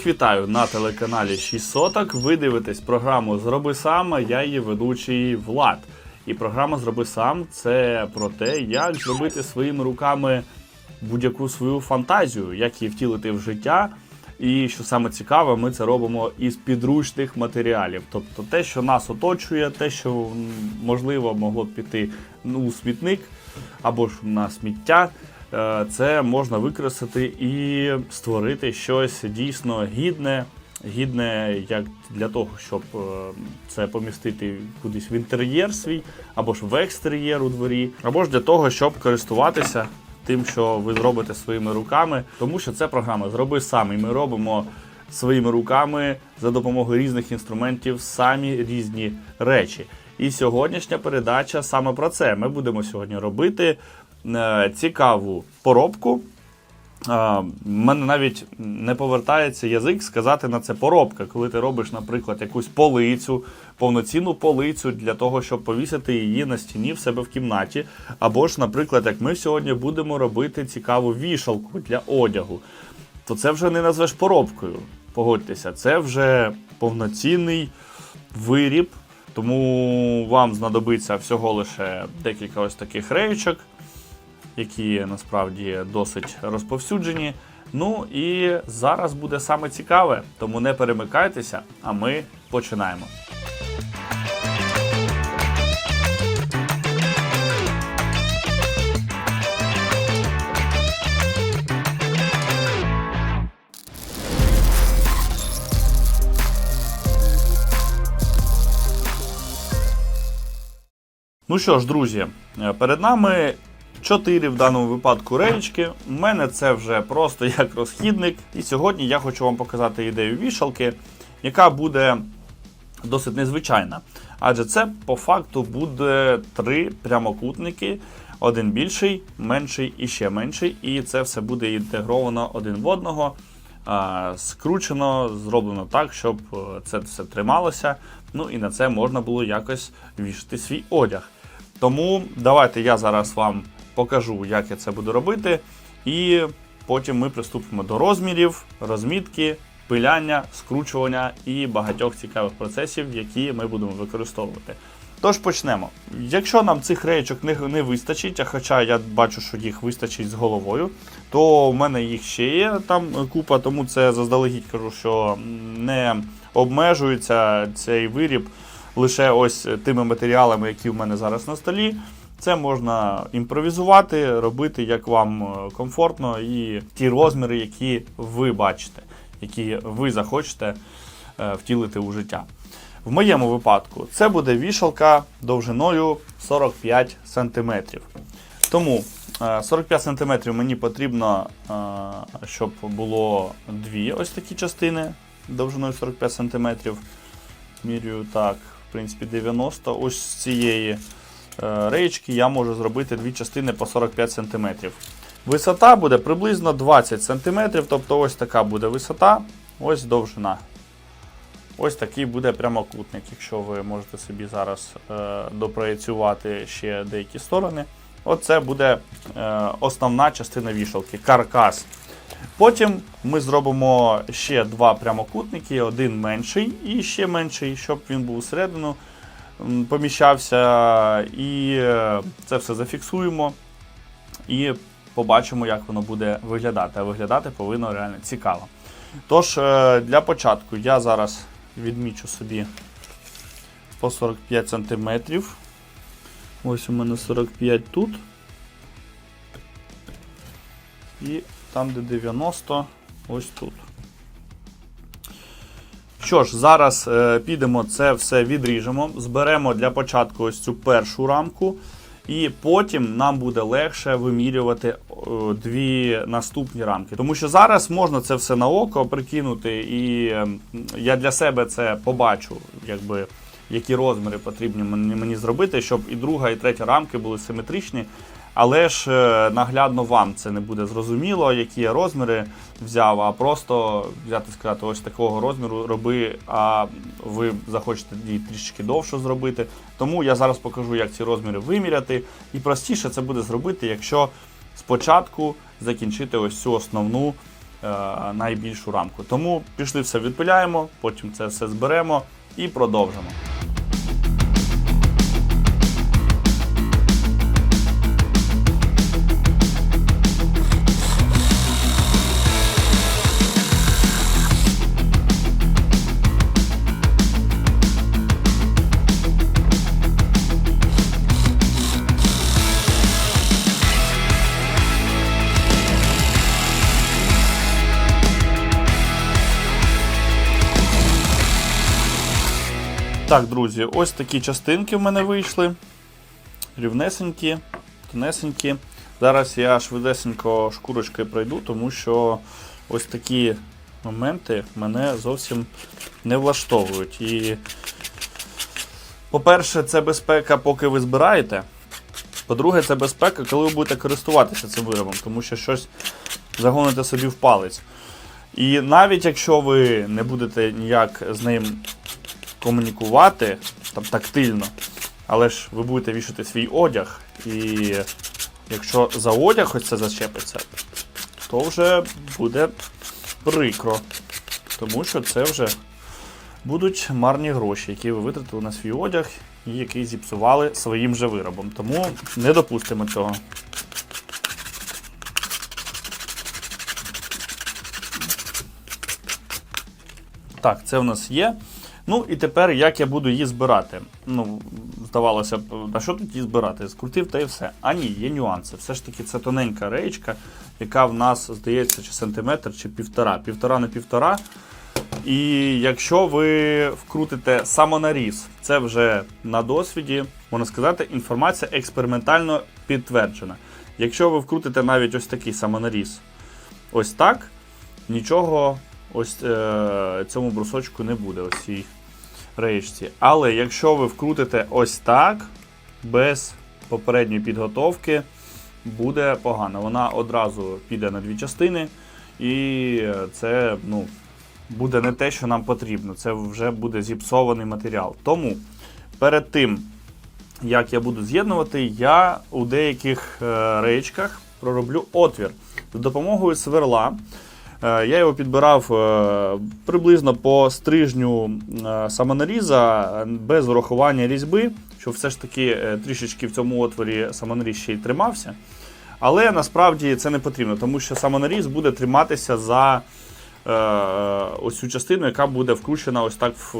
Всіх вітаю на телеканалі 6 соток. Ви дивитесь програму Зроби сам. Я її ведучий Влад. І програма Зроби сам це про те, як зробити своїми руками будь-яку свою фантазію, як її втілити в життя. І що саме цікаве, ми це робимо із підручних матеріалів. Тобто те, що нас оточує, те, що можливо могло піти ну, у смітник або ж на сміття, це можна використати і створити щось дійсно гідне. Гідне як для того, щоб е, це помістити кудись в інтер'єр свій, або ж в екстер'єр у дворі, або ж для того, щоб користуватися тим, що ви зробите своїми руками, тому що це програма Зроби сам. І ми робимо своїми руками за допомогою різних інструментів самі різні речі. І сьогоднішня передача саме про це. Ми будемо сьогодні робити е, цікаву поробку. А, в мене навіть не повертається язик сказати на це поробка, коли ти робиш, наприклад, якусь полицю, повноцінну полицю для того, щоб повісити її на стіні в себе в кімнаті. Або ж, наприклад, як ми сьогодні будемо робити цікаву вішалку для одягу, то це вже не назвеш поробкою. Погодьтеся, це вже повноцінний виріб. Тому вам знадобиться всього лише декілька ось таких реєчок які насправді досить розповсюджені. Ну і зараз буде саме цікаве, тому не перемикайтеся, а ми починаємо. Ну що ж, друзі, перед нами чотири в даному випадку реєчки. У мене це вже просто як розхідник. І сьогодні я хочу вам показати ідею вішалки, яка буде досить незвичайна. Адже це по факту буде три прямокутники. Один більший, менший і ще менший. І це все буде інтегровано один в одного. Скручено, зроблено так, щоб е, це все трималося. Ну і на це можна було якось вішати свій одяг. Тому давайте я зараз вам покажу, як я це буду робити, і потім ми приступимо до розмірів, розмітки, пиляння, скручування і багатьох цікавих процесів, які ми будемо використовувати. Тож почнемо. Якщо нам цих реєчок не, не вистачить, а хоча я бачу, що їх вистачить з головою, то в мене їх ще є там купа, тому це заздалегідь кажу, що не обмежується цей виріб лише ось тими матеріалами, які в мене зараз на столі. Це можна імпровізувати, робити як вам е, комфортно, і ті розміри, які ви бачите, які ви захочете е, втілити у життя. В моєму випадку це буде вішалка довжиною 45 см. Тому е, 45 см мені потрібно, е, щоб було дві ось такі частини довжиною 45 см. Мірюю так, в принципі, 90 ось з цієї е, реєчки я можу зробити дві частини по 45 см. Висота буде приблизно 20 см, тобто ось така буде висота, ось довжина. Ось такий буде прямокутник, якщо ви можете собі зараз е, допрацювати ще деякі сторони. Оце буде е, основна частина вішалки, каркас. Потім ми зробимо ще два прямокутники, один менший і ще менший, щоб він був всередину, поміщався. І е, це все зафіксуємо і побачимо, як воно буде виглядати. А виглядати повинно реально цікаво. Тож, е, для початку я зараз відмічу собі по 45 см. Ось у мене 45 тут. І там, де 90, ось тут. Що ж, зараз е, підемо це все відріжемо, зберемо для початку ось цю першу рамку, і потім нам буде легше вимірювати о, дві наступні рамки. Тому що зараз можна це все на око прикинути, і е, я для себе це побачу, якби, які розміри потрібні мені зробити, щоб і друга, і третя рамки були симетричні. Але ж е, наглядно вам це не буде зрозуміло, які я розміри взяв, а просто взяти сказати, ось такого розміру роби, а ви захочете її трішки довше зробити. Тому я зараз покажу, як ці розміри виміряти. І простіше це буде зробити, якщо спочатку закінчити ось цю основну найбільшу рамку. Тому пішли все відпиляємо, потім це все зберемо і продовжимо. Так, друзі, ось такі частинки в мене вийшли. Рівнесенькі, тонесенькі. Зараз я швидесенько шкурочкою пройду, тому що ось такі моменти мене зовсім не влаштовують. І, по-перше, це безпека, поки ви збираєте. По-друге, це безпека, коли ви будете користуватися цим виробом, тому що щось загоните собі в палець. І навіть якщо ви не будете ніяк з ним комунікувати там тактильно, але ж ви будете вішати свій одяг, і якщо за одяг ось це зачепиться, то вже буде прикро. Тому що це вже будуть марні гроші, які ви витратили на свій одяг і які зіпсували своїм же виробом. Тому не допустимо цього. Так, це в нас є. Ну і тепер як я буду її збирати. Ну, здавалося б, на що тут її збирати? Скрутив та і все. А ні, є нюанси. Все ж таки, це тоненька речка, яка в нас здається, чи сантиметр, чи півтора. Півтора на півтора. І якщо ви вкрутите самонаріз, це вже на досвіді, можна сказати, інформація експериментально підтверджена. Якщо ви вкрутите навіть ось такий самонаріз, ось так, нічого ось е, цьому брусочку не буде, ось цій реєчці. Але якщо ви вкрутите ось так, без попередньої підготовки, буде погано. Вона одразу піде на дві частини, і це ну, буде не те, що нам потрібно. Це вже буде зіпсований матеріал. Тому перед тим, як я буду з'єднувати, я у деяких е, реєчках пророблю отвір за допомогою сверла. Е, Я його підбирав е, приблизно по стрижню е, самонаріза без урахування різьби, щоб все ж таки трішечки в цьому отворі самонаріз ще й тримався. Але насправді це не потрібно, тому що самонаріз буде триматися за ось цю частину, яка буде вкручена ось так в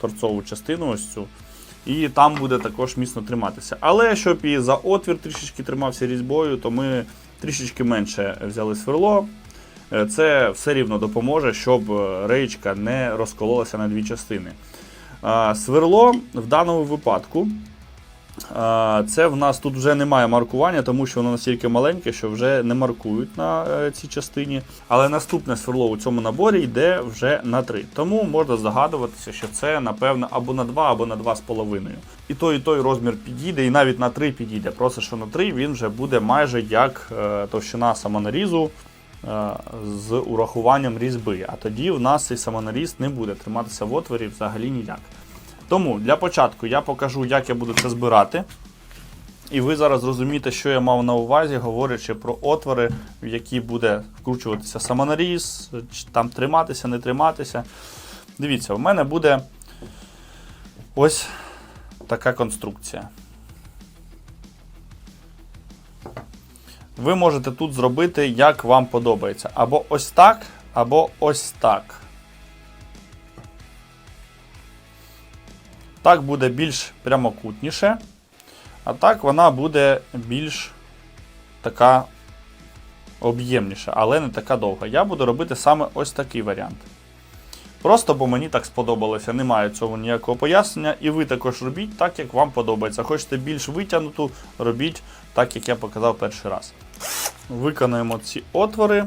торцову частину. ось цю. І там буде також міцно триматися. Але щоб і за отвір трішечки тримався різьбою, то ми трішечки менше взяли сверло. Е, Це все рівно допоможе, щоб е, реєчка не розкололася на дві частини. Сверло в даному випадку. Це в нас тут вже немає маркування, тому що воно настільки маленьке, що вже не маркують на е, цій частині. Але наступне сверло у цьому наборі йде вже на 3. Тому можна здогадуватися, що це, напевно, або на 2, або на 2,5. І той, і той розмір підійде, і навіть на 3 підійде. Просто що на 3 він вже буде майже як товщина самонарізу з урахуванням різьби. А тоді в нас цей самонаріз не буде триматися в отворі взагалі ніяк. Тому для початку я покажу, як я буду це збирати. І ви зараз зрозумієте, що я мав на увазі, говорячи про отвори, в які буде вкручуватися самонаріз, там триматися, не триматися. Дивіться, у мене буде ось така конструкція. Ви можете тут зробити, як вам подобається. Або ось так, або ось так. Так буде більш прямокутніше, а так вона буде більш така об'ємніша, але не така довга. Я буду робити саме ось такий варіант. Просто бо мені так сподобалося, немає цього ніякого пояснення. І ви також робіть так, як вам подобається. Хочете більш витягнуту, робіть так, як я показав перший раз. Виконаємо ці отвори.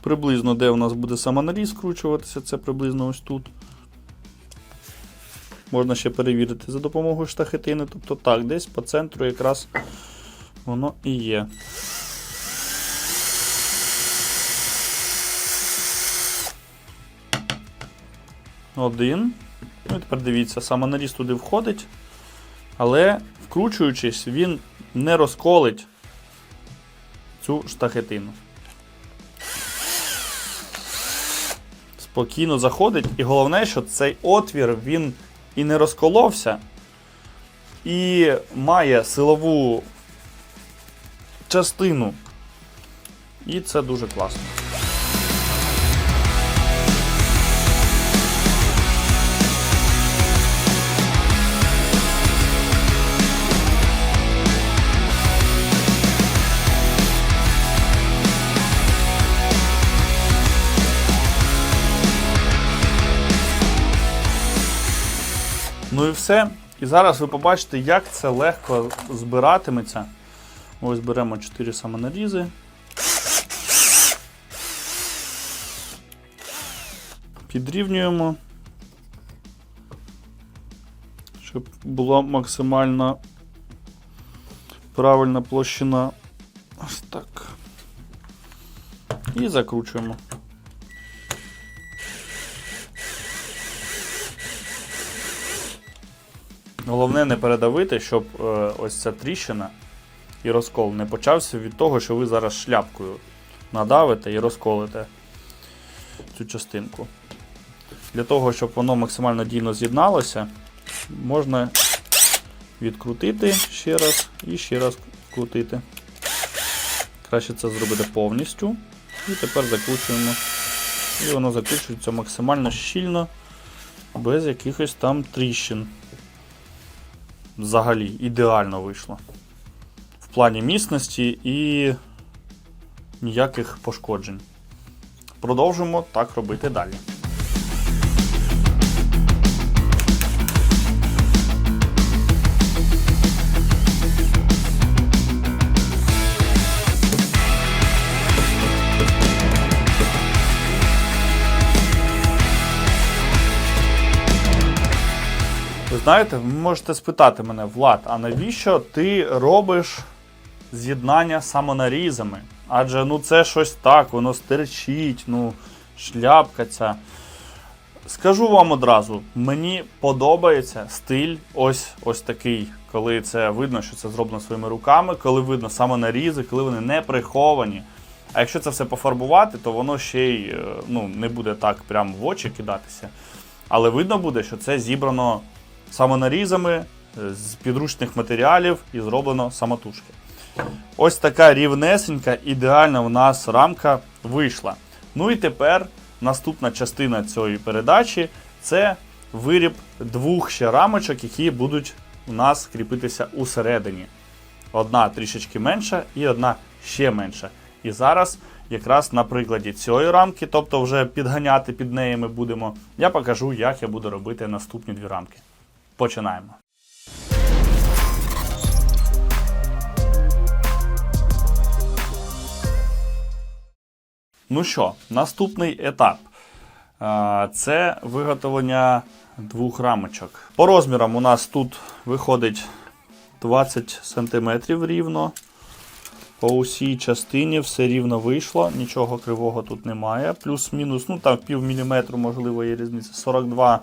Приблизно, де у нас буде самонаріз скручуватися, це приблизно ось тут. Можна ще перевірити за допомогою штахетини. Тобто так, десь по центру якраз воно і є. Один. Ну і тепер дивіться, самонаріз туди входить, але вкручуючись, він не розколить цю штахетину. Спокійно заходить, і головне, що цей отвір він і не розколовся, і має силову частину. І це дуже класно. І все. І зараз ви побачите, як це легко збиратиметься. Ось беремо 4 самонарізи. Підрівнюємо, щоб була максимальна правильна площина. Ось так. І закручуємо. Головне не передавити, щоб е, ось ця тріщина і розкол не почався від того, що ви зараз шляпкою надавите і розколите цю частинку. Для того, щоб воно максимально дійно з'єдналося, можна відкрутити ще раз і ще раз крутити. Краще це зробити повністю. І тепер закручуємо. І воно закручується максимально щільно, без якихось там тріщин взагалі ідеально вийшло. В плані міцності і ніяких пошкоджень. Продовжимо так робити далі. Знаєте, ви можете спитати мене, Влад, а навіщо ти робиш з'єднання самонарізами? Адже ну це щось так, воно стерчить, ну, шляпка ця. Скажу вам одразу, мені подобається стиль ось ось такий, коли це видно, що це зроблено своїми руками, коли видно самонарізи, коли вони не приховані. А якщо це все пофарбувати, то воно ще й е, ну, не буде так прямо в очі кидатися. Але видно буде, що це зібрано самонарізами е, з підручних матеріалів і зроблено самотужки. Ось така рівнесенька, ідеальна у нас рамка вийшла. Ну і тепер наступна частина цієї передачі це виріб двох ще рамочок, які будуть у нас кріпитися усередині. Одна трішечки менша і одна ще менша. І зараз, якраз на прикладі цієї рамки, тобто вже підганяти під неї ми будемо, я покажу, як я буду робити наступні дві рамки. Починаємо. Ну що, наступний етап це виготовлення двох рамочок. По розмірам у нас тут виходить 20 см рівно. По усій частині все рівно вийшло, нічого кривого тут немає. Плюс-мінус, ну там пів міліметру, можливо, є різниця. 42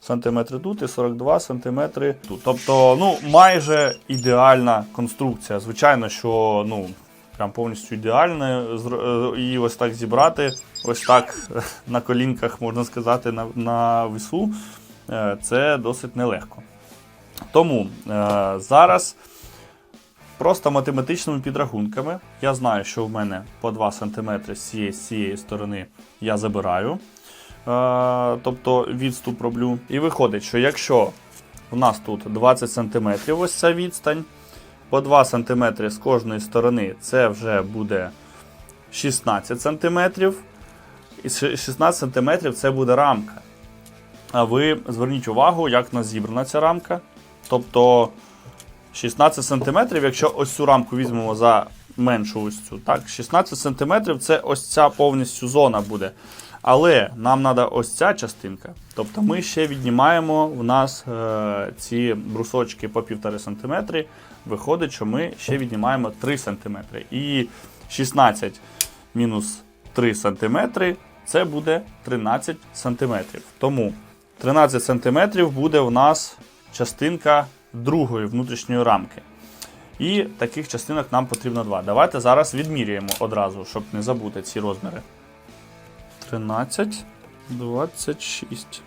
см тут і 42 см тут. Тобто, ну, майже ідеальна конструкція. Звичайно, що ну, прям повністю ідеальна. Е, ось так зібрати, ось так на колінках, можна сказати, на, на весу. е, Це досить нелегко. Тому е, зараз. Просто математичними підрахунками. Я знаю, що в мене по 2 см з цієї, з цієї сторони я забираю. Е, тобто відступ роблю. І виходить, що якщо в нас тут 20 см ось ця відстань, по 2 см з кожної сторони це вже буде 16 см. І 16 см це буде рамка. А ви зверніть увагу, як у нас зібрана ця рамка. Тобто 16 см, якщо ось цю рамку візьмемо за меншу ось цю, так, 16 см це ось ця повністю зона буде. Але нам треба ось ця частинка. Тобто ми ще віднімаємо в нас е, ці брусочки по 1,5 см. Виходить, що ми ще віднімаємо 3 см. І 16 мінус 3 см це буде 13 см. Тому 13 см буде у нас частинка другої внутрішньої рамки. І таких частинок нам потрібно два. Давайте зараз відміряємо одразу, щоб не забути ці розміри. 13, 26.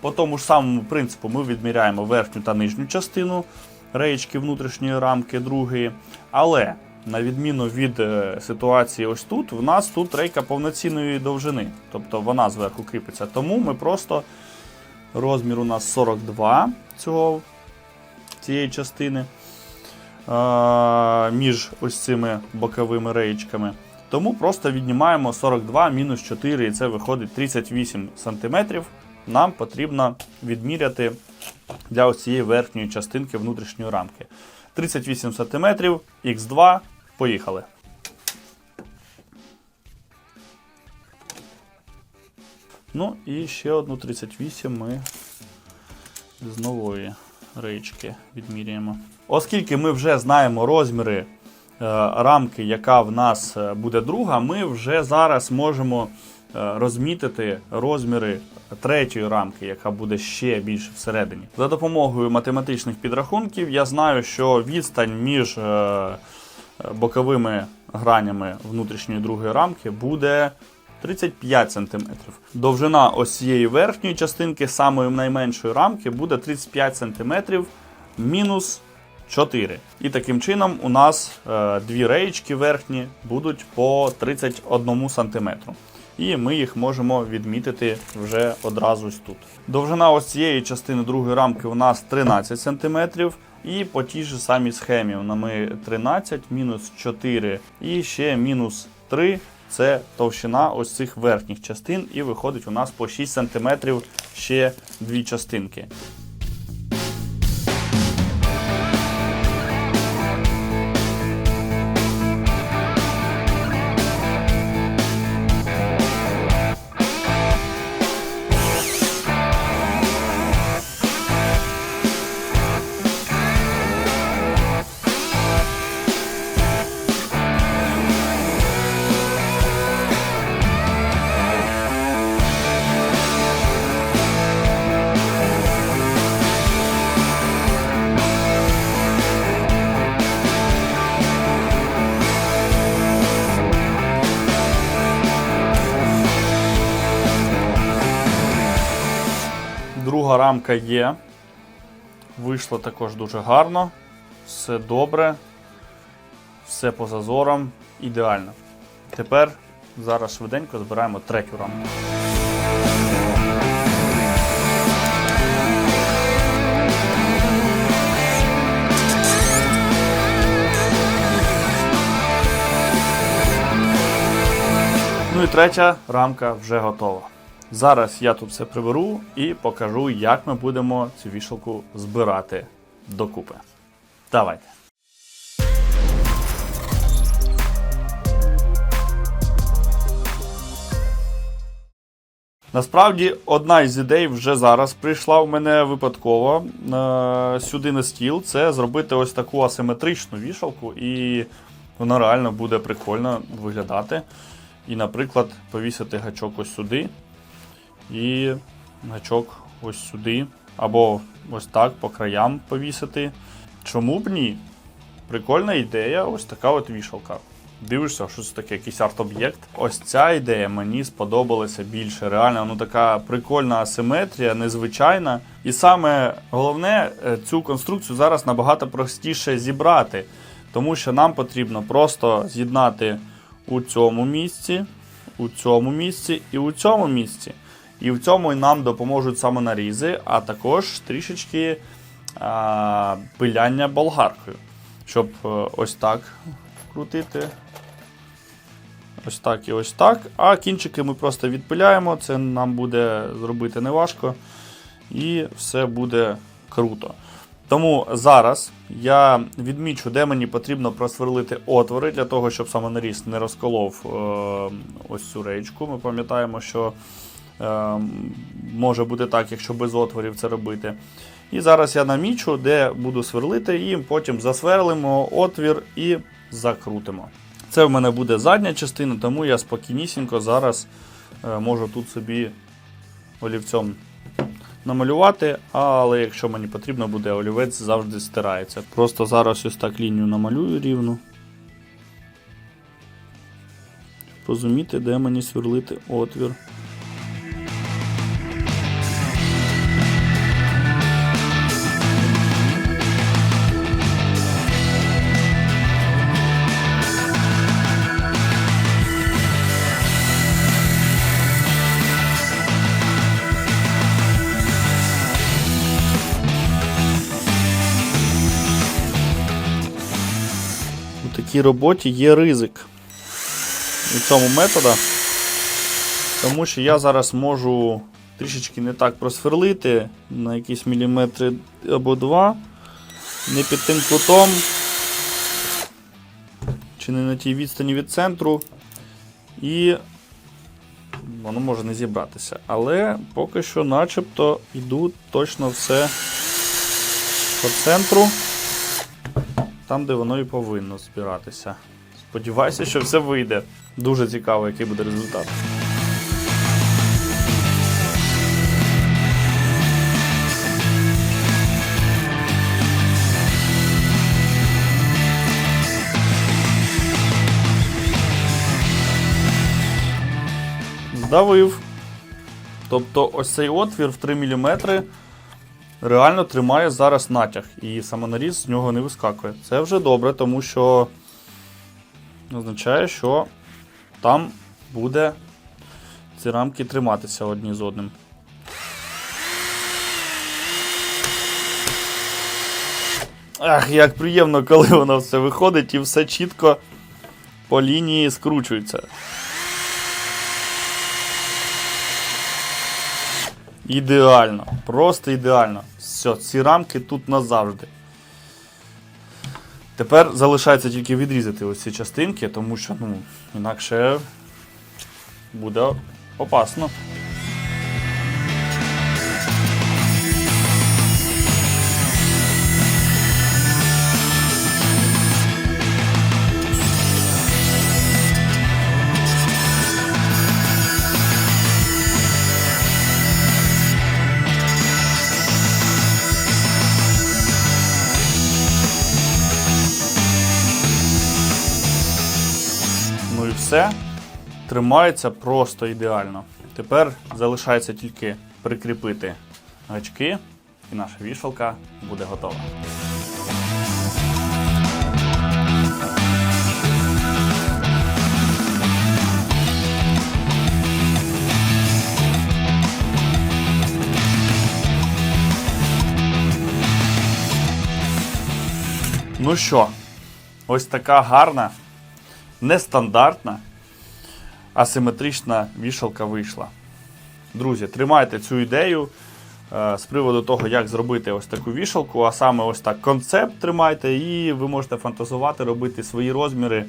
По тому ж самому принципу ми відміряємо верхню та нижню частину реєчки внутрішньої рамки другої. Але на відміну від е, ситуації ось тут, в нас тут рейка повноцінної довжини. Тобто вона зверху кріпиться. Тому ми просто розмір у нас 42 цього, цієї частини між ось цими боковими реєчками. Тому просто віднімаємо 42 мінус 4, і це виходить 38 см. Нам потрібно відміряти для ось цієї верхньої частинки внутрішньої рамки. 38 см, х2, поїхали. Ну і ще одну 38 ми з нової реєчки відміряємо. Оскільки ми вже знаємо розміри е, рамки, яка в нас е, буде друга, ми вже зараз можемо е, розмітити розміри третьої рамки, яка буде ще більше всередині. За допомогою математичних підрахунків я знаю, що відстань між боковими гранями внутрішньої другої рамки буде 35 см. Довжина ось цієї верхньої частинки, самої найменшої рамки, буде 35 см мінус 4. І таким чином у нас е, дві реєчки верхні будуть по 31 см. І ми їх можемо відмітити вже одразу тут. Довжина ось цієї частини другої рамки у нас 13 см. І по тій же самій схемі ми 13 мінус 4 і ще мінус 3 це товщина ось цих верхніх частин, і виходить у нас по 6 см ще дві частинки. Рамка є. Вийшло також дуже гарно. Все добре. Все по зазорам. Ідеально. Тепер зараз швиденько збираємо третю рамку. Ну і третя рамка вже готова. Зараз я тут все приберу і покажу, як ми будемо цю вішалку збирати докупи. Давайте. Насправді, одна із ідей вже зараз прийшла в мене випадково е, сюди на стіл. Це зробити ось таку асиметричну вішалку, і вона реально буде прикольно виглядати. І, наприклад, повісити гачок ось сюди, і гачок ось сюди, або ось так по краям повісити. Чому б ні? Прикольна ідея, ось така от вішалка. Дивишся, що це таке, якийсь арт-об'єкт. Ось ця ідея мені сподобалася більше. Реально, ну така прикольна асиметрія, незвичайна. І саме головне, е, цю конструкцію зараз набагато простіше зібрати, тому що нам потрібно просто з'єднати у цьому місці, у цьому місці і у цьому місці. І в цьому нам допоможуть самонарізи, а також трішечки а, пиляння болгаркою. Щоб е, ось так вкрутити. Ось так і ось так. А кінчики ми просто відпиляємо, це нам буде зробити неважко. І все буде круто. Тому зараз я відмічу, де мені потрібно просверлити отвори для того, щоб самонаріз не розколов е, ось цю речку. Ми пам'ятаємо, що може бути так, якщо без отворів це робити. І зараз я намічу, де буду сверлити, і потім засверлимо отвір і закрутимо. Це в мене буде задня частина, тому я спокійнісінько зараз е, можу тут собі олівцем намалювати, але якщо мені потрібно буде, олівець завжди стирається. Просто зараз ось так лінію намалюю рівну. Розуміти, де мені сверлити отвір. Такій роботі є ризик у цьому метода, тому що я зараз можу трішечки не так просверлити на якісь міліметри або два, не під тим кутом, чи не на тій відстані від центру, і воно може не зібратися. Але поки що начебто йду точно все по центру там, де воно і повинно збиратися. Сподіваюся, що все вийде. Дуже цікаво, який буде результат. Здавив. Тобто ось цей отвір в 3 мм реально тримає зараз натяг, і самонаріз з нього не вискакує. Це вже добре, тому що означає, що там буде ці рамки триматися одні з одним. Ах, як приємно, коли воно все виходить і все чітко по лінії скручується. Ідеально, просто ідеально. Все, ці рамки тут назавжди. Тепер залишається тільки відрізати ось ці частинки, тому що ну, інакше буде опасно. Все. Тримається просто ідеально. Тепер залишається тільки прикріпити гачки, і наша вішалка буде готова. Ну що, ось така гарна, нестандартна, асиметрична вішалка вийшла. Друзі, тримайте цю ідею е, з приводу того, як зробити ось таку вішалку, а саме ось так концепт тримайте, і ви можете фантазувати, робити свої розміри,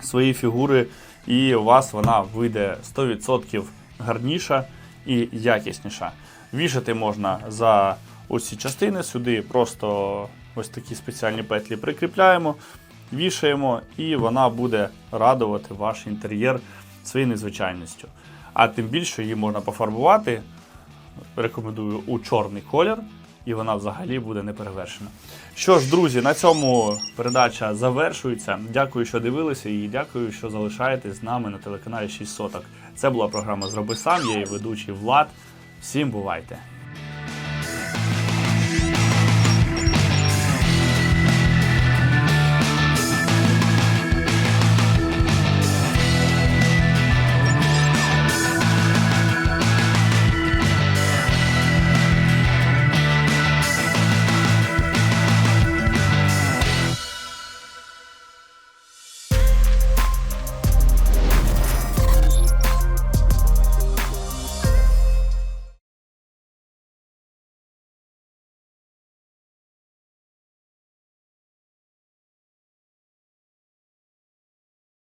свої фігури, і у вас вона вийде 100% гарніша і якісніша. Вішати можна за ось частини, сюди просто ось такі спеціальні петлі прикріпляємо, вішаємо, і вона буде радувати ваш інтер'єр своєю незвичайністю. А тим більше її можна пофарбувати. Рекомендую у чорний колір, і вона взагалі буде неперевершена. Що ж, друзі, на цьому передача завершується. Дякую, що дивилися, і дякую, що залишаєтесь з нами на телеканалі 6 соток. Це була програма Зроби сам. Я її ведучий Влад. Всім бувайте!